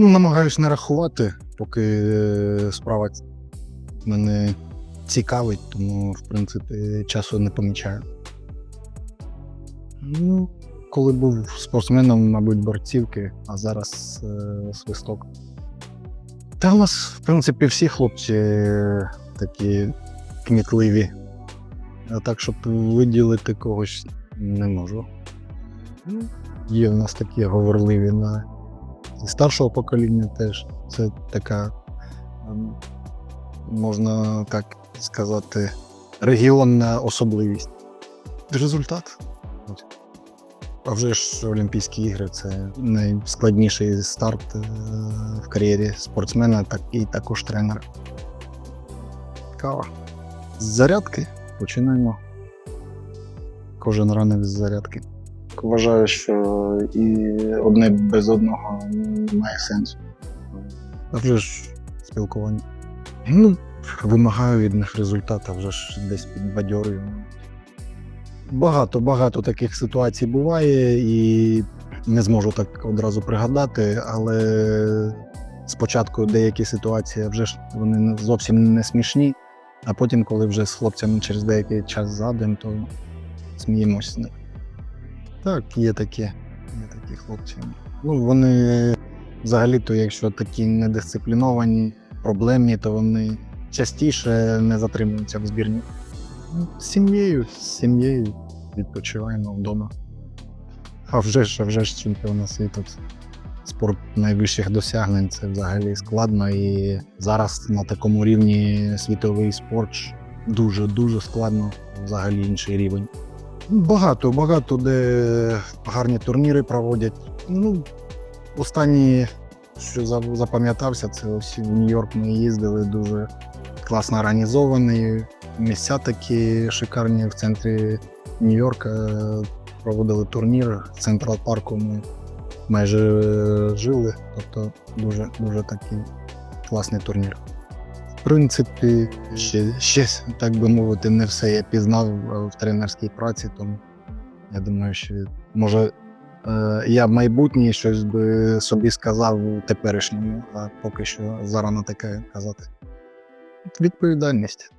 Ну, намагаюсь не рахувати, поки е, справа мене цікавить, тому, в принципі, часу не помічаю. Ну, коли був спортсменом, мабуть, борцівки, а зараз е, свисток. Та у нас, в принципі, всі хлопці е, такі кмітливі. А так, щоб виділити когось, не можу. Ну, Є в нас такі говорливі на і старшого покоління теж. Це така, ем, можна так сказати, регіонна особливість. Результат. А вже ж Олімпійські ігри це найскладніший старт е, в кар'єрі спортсмена, так і також тренера. Кава. З зарядки починаємо. Кожен ранок з зарядки. Вважаю, що і одне без одного має сенсу. А вже ж спілкування. Ну, вимагаю від них результату, вже ж десь підбадьорюю. Багато, багато таких ситуацій буває, і не зможу так одразу пригадати, але спочатку деякі ситуації вже ж вони зовсім не смішні, а потім, коли вже з хлопцями через деякий час згадуємо, то сміємося з них. Так, є такі, є такі хлопці. Ну, вони взагалі-то, якщо такі недисципліновані, проблемні, то вони частіше не затримуються в збірні. Ну, З сім'єю, з сім'єю відпочиваємо вдома. А вже ж, а вже ж чемпіонат світу. Спорт найвищих досягнень це взагалі складно. І зараз на такому рівні світовий спорт дуже-дуже складно, взагалі інший рівень. Багато, багато де гарні турніри проводять. Ну, останні, що за- запам'ятався, це ось в Нью-Йорк ми їздили дуже класно організовані. Місця такі шикарні в центрі Нью-Йорка. Проводили турнір в Централ парку. Ми майже е, жили. Тобто дуже, дуже такий класний турнір. Принципі, ще, ще, так би мовити, не все я пізнав е, в тренерській праці, тому я думаю, що може е, я в майбутнє щось би собі сказав у теперішньому, а поки що зарано таке казати. Відповідальність.